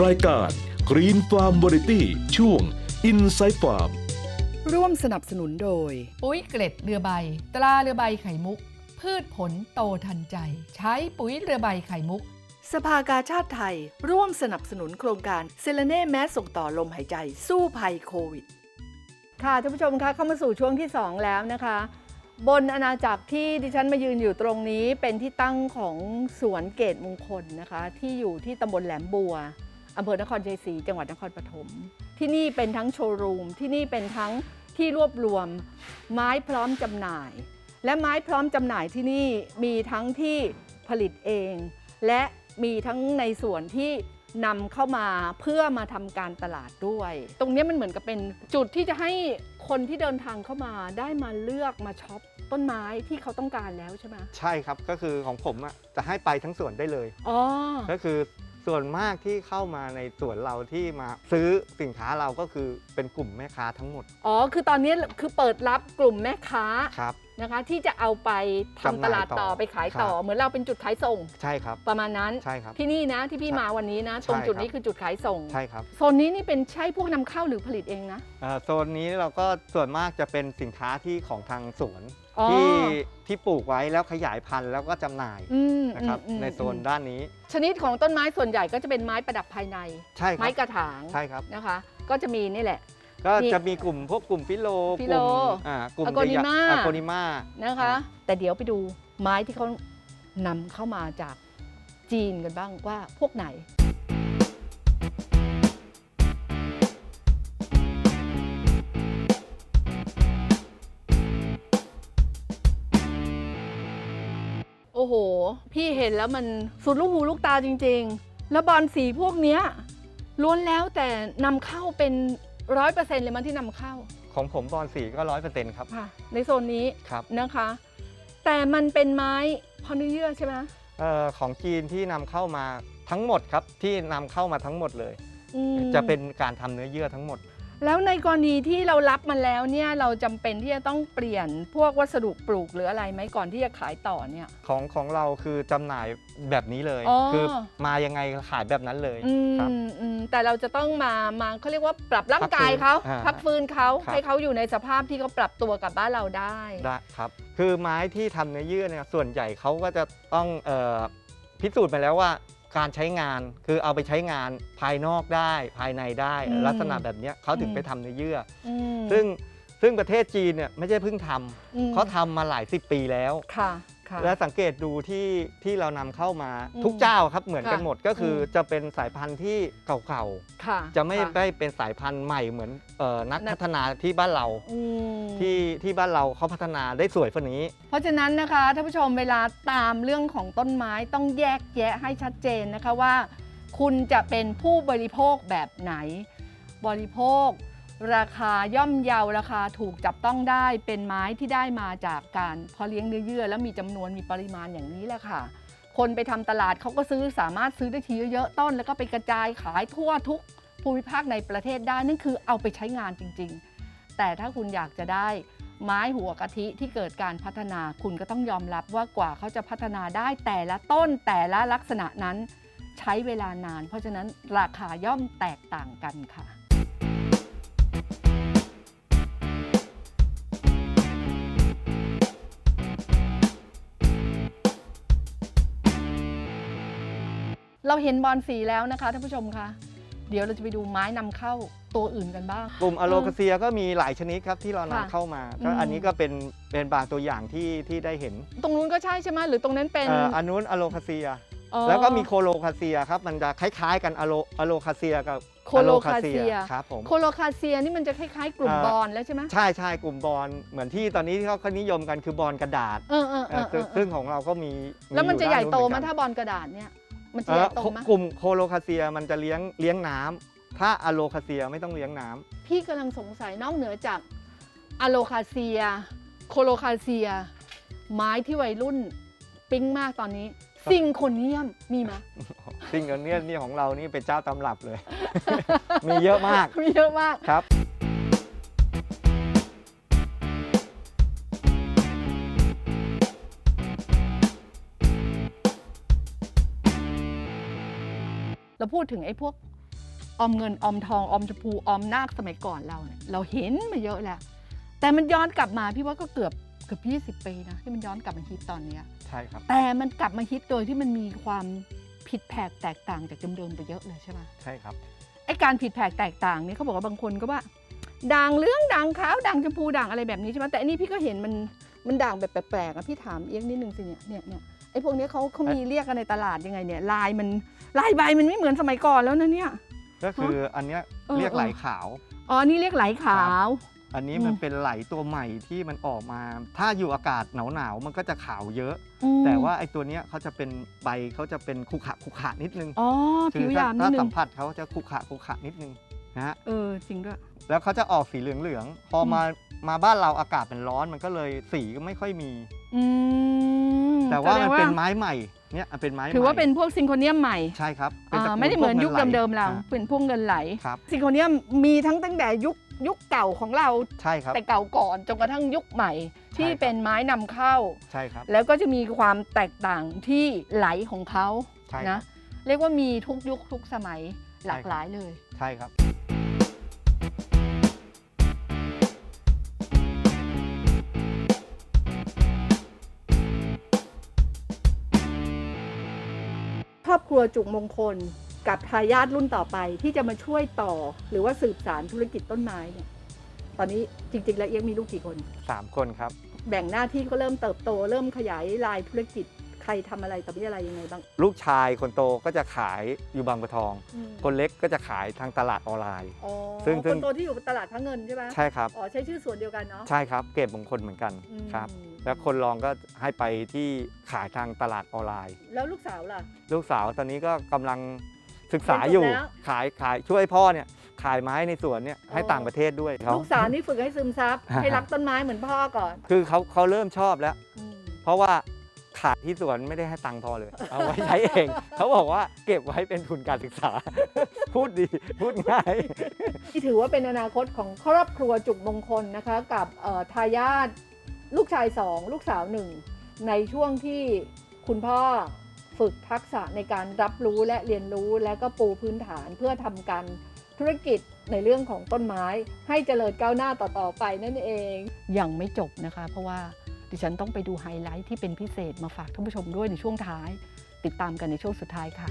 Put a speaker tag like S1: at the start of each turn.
S1: รายการ Green Farm Variety ช่วง Inside Farm
S2: ร่วมสนับสนุนโดย
S3: ปุ๋ยเกล็ดเรือใบ ตราเรือใบไข่มุก พืชผลโตทันใจ ใช้ปุ๋ยเรือใบไข่มุก
S2: สภากาชาติไทย ร่วมสนับสนุนโครงการเซเลเน่แมสส่งต่อลมหายใจสู้ภัยโควิด ค่ะท่านผู้ชมคะเข้ามาสู่ช่วงที่ 2 แล้วนะคะ บนอาณาจักรที่ดิฉันมายืนอยู่ตรงนี้เป็นที่ตั้งของสวนเกตมงคลนะคะ ที่อยู่ที่ตำบลแหลมบัว อำเภอนครชัยศรีจังหวัดนครปฐมที่นี่เป็นทั้งโชว์รูม ที่นี่เป็นทั้งที่รวบรวมไม้พร้อมจำหน่าย และไม้พร้อมจำหน่ายที่นี่มีทั้งที่ผลิตเอง และมีทั้งในส่วนที่นำเข้ามาเพื่อมาทำการตลาดด้วย ตรงเนี้ยมันเหมือนกับเป็นจุดที่จะให้คนที่เดินทางเข้ามาได้มาเลือกมาช็อปต้นไม้ที่เขาต้องการแล้วใช่ไหม
S4: ใช่ครับก็คือของผมอะจะให้ไปทั้งสวนได้เลย
S2: อ๋อ
S4: ก็คือ ส่วนมากที่เข้ามาในสวนเราที่มาซื้อสินค้าเราก็คือเป็นกลุ่มแม่ค้าทั้งหมด
S2: อ๋อ คือตอนนี้คือเปิดรับกลุ่มแม่ค้า
S4: ครับ
S2: นะคะ ที่จะเอาไปทำ
S4: จำห
S2: ต
S4: น่าย
S2: ลาดต่อ
S4: ต่อ
S2: ไปขายต่อ
S4: ครับ
S2: เหมือนเราเป็นจุดขายส่ง
S4: ใช่ครับ
S2: ประมาณนั้น
S4: ใช่ครับ
S2: ที่นี่นะที่พี่
S4: ใช่
S2: มาวันนี้นะตรง
S4: ใช่
S2: จุด
S4: ครับ
S2: นี้คือจุดขายส่ง
S4: ใช่ครับ
S2: โซนนี้นี่เป็นใช่พวกนำเข้าหรือผลิตเองนะ
S4: เอ่อโซนนี้เราก็ส่วนมากจะเป็นสินค้าที่ของทางสวน
S2: อ๋อ
S4: ที่ที่ปลูกไว้แล้วขยายพันธุ์แล้วก็จำหน่าย
S2: อืม
S4: นะครับ
S2: อืม
S4: ในโซน
S2: อืม
S4: ด้านนี้
S2: ชนิดของต้นไม้ส่วนใหญ่ก็จะเป็นไม้ประดับภายใน
S4: ใช่ครั
S2: ไม้
S4: บ
S2: กระถาง
S4: ใช่ครับ
S2: นะคะ ก็จะมีนี่แหละ
S4: ก็
S2: มี
S4: จะมีกลุ่มพวกกลุ่มฟิโล
S2: ฟิ
S4: ก
S2: โล
S4: ลุ่มอ่ากลุ่ม
S2: Agonima
S4: อะโกนิมา
S2: นะคะ แต่เดี๋ยวไปดูไม้ที่เขานำเข้ามาจากจีนกันบ้างว่าพวกไหน โอ้โห พี่เห็นแล้วมันสุดลูกหูลูกตาจริง ๆ แล้วบอลสีพวกเนี้ยล้วนแล้วแต่นำเข้าเป็น ร้อยเปอร์เซ็นต์เลยมันที่นำเข้า
S4: ของผมบอลสีก็ร้อยเปอร์เซ็นต์ครับ
S2: ค่ะ ในโซนนี้
S4: ครับ
S2: นะคะ แต่มันเป็นไม้พอเนื้อเยื่อใช่ไหม
S4: เอ่อของจีนที่นำเข้ามาทั้งหมดครับที่นำเข้ามาทั้งหมดเลย
S2: อืม
S4: จะเป็นการทำเนื้อเยื่อทั้งหมด
S2: แล้วในกรณีที่เรารับมันแล้วเนี่ยเราจำเป็นที่จะต้องเปลี่ยนพวกวัสดุปลูกหรืออะไรไหมก่อนที่จะขายต่อเนี่ย
S4: ของของเราคือจำหน่ายแบบนี้เลย
S2: อ๋อ
S4: คือมายังไงขายแบบนั้นเลย
S2: อืม
S4: ครับ
S2: อืมแต่เราจะต้องมามาเขาเรียกว่าปรับร่างกาย
S4: พักฟื้น
S2: เขา
S4: อ่า
S2: พักฟื้นเขา
S4: ครับ
S2: ให้เขาอยู่ในสภาพที่เขาปรับตัวกับบ้านเราได้
S4: ได้ครับ คือไม้ที่ทำเนื้อเยื่อเนี่ยส่วนใหญ่เขาก็จะต้องเอ่อพิสูจน์มาแล้วว่า การใช้งานคือเอาไปใช้งานภายนอกได้ภายในได้
S2: อืม
S4: ลักษณะแบบเนี้ยเขาถึง
S2: อืม
S4: ไปทำเนื้อเยื่อ
S2: อืม
S4: อซึ่งซึ่งประเทศจีนเนี่ยไม่ใช่เพิ่งทำ
S2: อืม
S4: เขาทำมาหลายสิบปีแล้ว
S2: ค่ะค่ะ
S4: และสังเกตดูที่ที่เรานำเข้ามา
S2: อืม
S4: ทุกเจ้าครับเหมือนกัน
S2: ค่ะ
S4: หมดก็คืออ
S2: ม
S4: จะเป็นสายพันธุ์ที่เก่า
S2: ค่ะ
S4: ๆจะไม่
S2: ค่
S4: ได้เป็นสายพันธุ์ใหม่เหมือนเอ่อนัก
S2: นัก
S4: พัฒนาที่บ้านเรา
S2: อืม
S4: ที่ที่บ้านเราเขาพัฒนาได้สวยกว่านี้
S2: เพราะฉะนั้นนะคะท่านผู้ชมเวลาตามเรื่องของต้นไม้ต้องแยกแยะให้ชัดเจนนะคะว่า คุณจะเป็นผู้บริโภคแบบไหน บริโภค ราคาย่อมเยาราคาถูกจับต้องได้เป็นไม้ที่ได้มาจากการเพาะเลี้ยงเนื้อเยื่อ แล้วมีจำนวนมีปริมาณอย่างนี้แหละค่ะ คนไปทำตลาดเขาก็ซื้อสามารถซื้อได้ทีเยอะๆต้น แล้วก็ไปกระจายขายทั่วทุกภูมิภาคในประเทศได้นั่นคือเอาไปใช้งานจริง ๆ แต่ถ้าคุณอยากจะได้ไม้หัวกะทิที่เกิดการพัฒนาคุณก็ต้องยอมรับว่ากว่าเขาจะพัฒนาได้แต่ละต้นแต่ละลักษณะนั้น ใช้เวลานาน เพราะฉะนั้นราคาย่อมแตกต่างกันค่ะ เราเห็นบอลสีแล้วนะคะท่านผู้ชมคะเดี๋ยวเราจะไปดูไม้นำเข้าตัวอื่นกันบ้าง
S4: กลุ่มอะโลคาเซียก็มีหลายชนิดครับที่เรา
S2: ค่ะ
S4: นำเข้ามาก็
S2: อืม
S4: อันนี้ก็เป็นเป็นบางตัวอย่างที่ที่ได้เห็น
S2: ตรงนู้นก็ใช่ใช่ไหมหรือตรงนั้นเป็น
S4: เอ่ออันนู้นอะโลคาเซีย
S2: อ๋อ
S4: แล้วก็มีโคโลคาเซียครับมันจะคล้ายๆกันอะโลอะโลคาเซียกับ
S2: โคโลคาเซีย
S4: ครับผม
S2: โคโลคาเซียนี่มันจะคล้ายๆ กลุ่ม
S4: เอ่อ
S2: บอลแล้วใช่ไหม
S4: ใช่ใช่กลุ่มบอลเหมือนที่ตอนนี้ที่เขาเขานิยมกันคือบอลกระดาษ
S2: เออเออเอ
S4: เอ่อ
S2: อเอ
S4: ซึ่ง
S2: อ
S4: ซึ่งของเราก็มี
S2: แล้วมันจะ
S4: อยู่
S2: ใหญ่
S4: ด้า
S2: โต
S4: นู้น
S2: ไหม
S4: เอนกัน
S2: ถ้าบอลกระดาษเนี่ย มันจะ
S4: เอ่
S2: ให
S4: อ
S2: ญ่โตไหม
S4: กลุ่มโคโลคาเซียมันจะเลี้ยงเลี้ยงน้ำถ้าอะโลคาเซียไม่ต้องเลี้ยงน้ำ
S2: พี่กำลังสงสัยนอกเหนือจากอะโลคาเซีย โคโลคาเซีย ไม้ที่วัยรุ่นปิ๊งมากตอนนี้ ซิงโคเนียมมีไหม
S4: ซิงเกิลเนี่ยนี่ของเรานี่เป็นเจ้าตำรับเลย มีเยอะมาก
S2: มีเยอะมาก
S4: ครับ
S2: เราพูดถึงไอ้พวกออมเงินออมทองออมชมพูออมนาคสมัยก่อนเราเนี่ยเราเห็นมาเยอะแล้ว แต่มันย้อนกลับมาพี่ว่าก็เกือบเกือบ20 ปีนะที่มันย้อนกลับมาฮิตตอนเนี้ย
S4: ใช่ครับ
S2: แต่มันกลับมาฮิตโดยที่มันมีความผิดแผกแตกต่างจากเดิมๆไปเยอะเลยใช่ไหม
S4: ใช่ครับ
S2: ไอ้การผิดแผกแตกต่างเนี่ยเขาบอกว่าบางคนก็ว่าด่างเหลื้องด่างขาวด่างชมพูด่างอะไรแบบนี้ใช่ไหมแต่อันนี้พี่ก็เห็นมันมันด่างแบบแปลกๆอะพี่ถามเอียงนิดนึงสิเนี่ยเนี่ยเนี่ย ไอ้พวกเนี้ยเขาเขามีเรียกกันในตลาดยังไงเนี่ย ลายมันลายใบมันไม่เหมือนสมัยก่อนแล้วนะเนี่ย
S4: ก็คืออันเนี้ย
S2: เออ
S4: เรียก
S2: เออ
S4: ไหลขาว
S2: อ๋อ นี่เรียกไหลขาว
S4: อันนี้
S2: อืม
S4: มันเป็นไหลตัวใหม่ที่มันออกมา ถ้าอยู่อากาศหนาวๆมันก็จะขาวเยอะ
S2: อืม
S4: แต่ว่าไอ้ตัวเนี้ยเขาจะเป็นใบเขาจะเป็นคุขะคุขะนิดนึง
S2: อ๋อ
S4: คื
S2: ผิว
S4: ถ้
S2: หยาบนิ
S4: ถ้า
S2: ดนึ
S4: สั
S2: ง
S4: มผัสเขาจะคุขะคุขะนิดนึงนะฮะ
S2: เออ จริงด้วย
S4: แล้วเขาจะออกสีเหลืองๆ พออ
S2: ม
S4: มา มาบ้านเราอากาศเป็นร้อนมันก็เลยสีก็ไม่ค่อยมี
S2: อืม
S4: แต่ว่า
S2: สด
S4: มัน
S2: ง
S4: เป็นไม้ใหม่เนี่ยมันเป็นไม้ใหม่
S2: ถือว่าเป็นพวกซิงโคเนียมใหม่
S4: ใช่ครับป็น
S2: อ่า
S4: ตระกูล
S2: ไม่ได้เหมือน
S4: พวก
S2: ยุค
S4: งินไหล
S2: เดิมๆเรา
S4: อ่
S2: เป็นพวกเงินไหล
S4: ครับ
S2: ซิงโคเนียมมีทั้งตั้งแต่ยุคยุคเก่าของเรา
S4: ใช่ครับ
S2: แต่เก่าก่อนจนกระทั่งยุคใหม่ที่
S4: ใช่ครับ
S2: เป็นไม้นำเข้า
S4: ใช่ครับ
S2: แล้วก็จะมีความแตกต่างที่ไหลของเขา
S4: ใช่ค
S2: นะ
S4: รับ
S2: เรียกว่ามีทุกยุคทุกสมัยหลาก
S4: ใช่ครับ
S2: หลายเลย
S4: ใช่ครับ
S2: ครอบครัวจุกมงคลกับทายาทรุ่นต่อไปที่จะมาช่วยต่อ หรือว่าสืบสารธุรกิจต้นไม้เนี่ยตอนนี้จริง ๆ แล้วเอียงมีลูกกี่คน
S4: สามคนครับ
S2: แบ่งหน้าที่ก็เริ่มเติบโต เริ่มขยายรายธุรกิจใครทำอะไรต่อมีอะไรยังไงบ้าง
S4: ลูกชายคนโตก็จะขายอยู่บางบัวทอง
S2: อืม
S4: คนเล็กก็จะขายทางตลาดออนไลน์
S2: อ๋อ
S4: ซึ่งซึ่
S2: ค
S4: ง
S2: นโตที่อยู่ตลาดพระเงินใช่ไหม
S4: ใช่ครับ
S2: อ๋อใช้ชื่อส่วนเดียวกันเนาะ
S4: ใช่ครับ เก็บมงคลเหมือนกัน
S2: อืม
S4: ครับ แล้วคนรองก็ให้ไปที่ขายทางตลาดออนไลน์
S2: แล้วลูกสาวล่ะ
S4: ลูกสาวตอนนี้ก็กำลังศึกษาอยู่
S2: เรียนจบแล้ว
S4: ขายขายช่วยพ่อเนี่ยขายไม้ในสวนเนี่ยให้
S2: อ๋อ
S4: ต่างประเทศด้วยเขา
S2: ลูกสาวนี่ฝึกให้ซึมซับให้รักต้นไม้เหมือนพ่อก่อน
S4: คือเขาเขาเริ่มชอบแล้ว
S2: อืม
S4: เพราะว่าขายที่สวนไม่ได้ให้ตังค์พอเลย เอาไว้ใช้เอง เขาบอกว่าเก็บไว้เป็นทุนการศึกษา พูดดีพูดง่าย
S2: ที่ถือว่าเป็นอนาคตของครอบครัวจุกมงคลนะคะ กับเอ่อทายาท ลูกชายสองลูกสาวหนึ่งในช่วงที่คุณพ่อฝึกทักษะในการรับรู้และเรียนรู้และก็ปูพื้นฐานเพื่อทำการธุรกิจในเรื่องของต้นไม้ ให้เจริญก้าวหน้าต่อๆไปนั่นเอง ยังไม่จบนะคะ เพราะว่าดิฉันต้องไปดูไฮไลท์ที่เป็นพิเศษมาฝากท่านผู้ชมด้วยในช่วงท้าย ติดตามกันในช่วงสุดท้ายค่ะ